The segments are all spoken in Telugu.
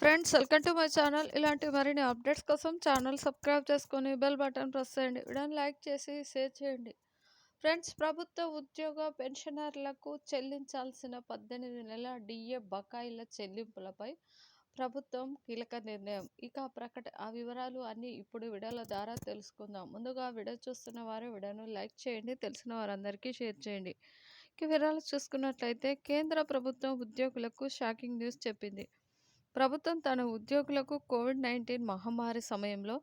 Friends welcome to my channel. ఇలాంటి మరిన్ని అప్డేట్స్ కోసం ఛానల్ సబ్స్క్రైబ్ చేసుకొని బెల్ బటన్ ప్రెస్ చేయండి. వీడియోని లైక్ చేసి షేర్ చేయండి. ఫ్రెండ్స్ ప్రభుత్వ ఉద్యోగ పెన్షనర్లకు చెల్లించాల్సిన పద్దెనిమిది నెలల డిఏ బకాయిల చెల్లింపులపై ప్రభుత్వం కీలక నిర్ణయం. ఇక ప్రకట ఆ వివరాలు అన్నీ ఇప్పుడు వీడియోల ద్వారా తెలుసుకుందాం. ముందుగా వీడియో చూస్తున్న వారు వీడియోను లైక్ చేయండి తెలిసిన వారందరికీ షేర్ చేయండి. ఇక వివరాలు చూసుకున్నట్లయితే కేంద్ర ప్రభుత్వం ఉద్యోగులకు షాకింగ్ న్యూస్ చెప్పింది. ప్రభుత్వం తన ఉద్యోగులకు కోవిడ్ నైన్టీన్ మహమ్మారి సమయంలో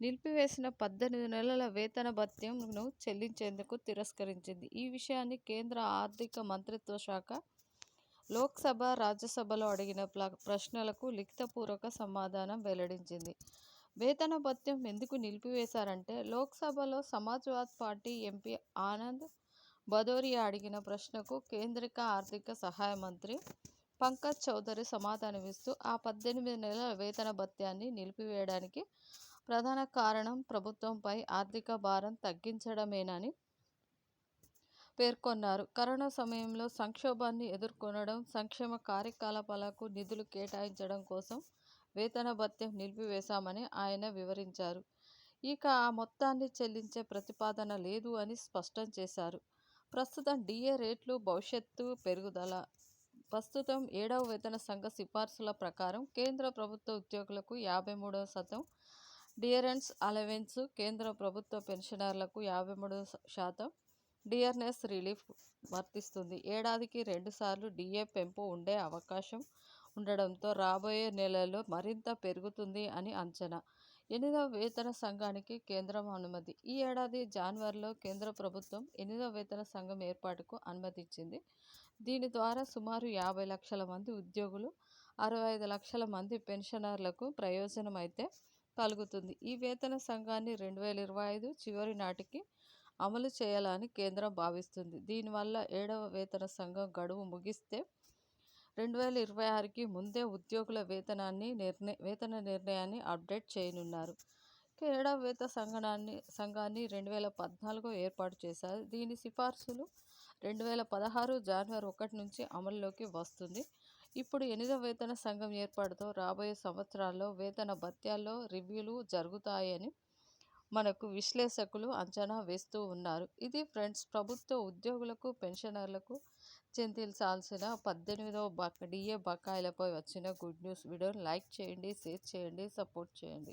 నిలిపివేసిన పద్దెనిమిది నెలల వేతన భత్యంను చెల్లించేందుకు తిరస్కరించింది. ఈ విషయాన్ని కేంద్ర ఆర్థిక మంత్రిత్వ శాఖ లోక్సభ రాజ్యసభలో అడిగిన ప్రశ్నలకు లిఖితపూర్వక సమాధానం వెల్లడించింది. వేతన భత్యం ఎందుకు నిలిపివేశారంటే లోక్సభలో సమాజ్వాద్ పార్టీ ఎంపీ ఆనంద్ భదోరియా అడిగిన ప్రశ్నకు కేంద్రిక ఆర్థిక సహాయ మంత్రి పంకజ్ చౌదరి సమాధానమిస్తూ ఆ పద్దెనిమిది నెలల వేతన భత్యాన్ని నిలిపివేయడానికి ప్రధాన కారణం ప్రభుత్వంపై ఆర్థిక భారం తగ్గించడమేనని పేర్కొన్నారు. కరోనా సమయంలో సంక్షోభాన్ని ఎదుర్కొనడం సంక్షేమ కార్యకలాపాలకు నిధులు కేటాయించడం కోసం వేతన భత్యం నిలిపివేశామని ఆయన వివరించారు. ఇక ఆ మొత్తాన్ని చెల్లించే ప్రతిపాదన లేదు అని స్పష్టం చేశారు. ప్రస్తుతం డిఏ రేట్లు భవిష్యత్తు పెరుగుదల ప్రస్తుతం ఏడవ వేతన సంఘ సిఫార్సుల ప్రకారం కేంద్ర ప్రభుత్వ ఉద్యోగులకు యాభై మూడవ శాతం డియరెన్స్ అలవెన్స్ కేంద్ర ప్రభుత్వ పెన్షనర్లకు యాభై మూడు శాతం డియర్నెస్ రిలీఫ్ వర్తిస్తుంది. ఏడాదికి రెండుసార్లు డిఏ పెంపు ఉండే అవకాశం ఉండడంతో రాబోయే నెలల్లో మరింత పెరుగుతుంది అని అంచనా. ఎనిమిదవ వేతన సంఘానికి కేంద్రం అనుమతి. ఈ ఏడాది జనవరిలో కేంద్ర ప్రభుత్వం ఎనిమిదవ వేతన సంఘం ఏర్పాటుకు అనుమతిచ్చింది. దీని ద్వారా సుమారు యాభై లక్షల మంది ఉద్యోగులు అరవై ఐదు లక్షల మంది పెన్షనర్లకు ప్రయోజనం అయితే కలుగుతుంది. ఈ వేతన సంఘాన్ని రెండు వేల ఇరవై ఐదు చివరి నాటికి అమలు చేయాలని కేంద్రం భావిస్తుంది. దీనివల్ల ఏడవ వేతన సంఘం గడువు ముగిస్తే రెండు వేల ఇరవై ఆరుకి ముందే ఉద్యోగుల వేతనాన్ని నిర్ణయ వేతన నిర్ణయాన్ని అప్డేట్ చేయనున్నారు. కెనడా వేత సంఘాన్ని సంఘాన్ని రెండు వేల పద్నాలుగు ఏర్పాటు చేశారు. దీని సిఫార్సులు రెండు వేల పదహారు జనవరి ఒకటి నుంచి అమల్లోకి వస్తుంది. ఇప్పుడు ఎనిమిదవ వేతన సంఘం ఏర్పాటుతో రాబోయే సంవత్సరాల్లో వేతన భత్యాల్లో రివ్యూలు జరుగుతాయని మనకు విశ్లేషకులు అంచనా వేస్తూ ఉన్నారు. ఇది ఫ్రెండ్స్ ప్రభుత్వ ఉద్యోగులకు పెన్షనర్లకు చెందించాల్సిన పద్దెనిమిదవ బక డిఏ బకాయిలపై వచ్చిన గుడ్ న్యూస్ వీడియోని లైక్ చేయండి షేర్ చేయండి సపోర్ట్ చేయండి.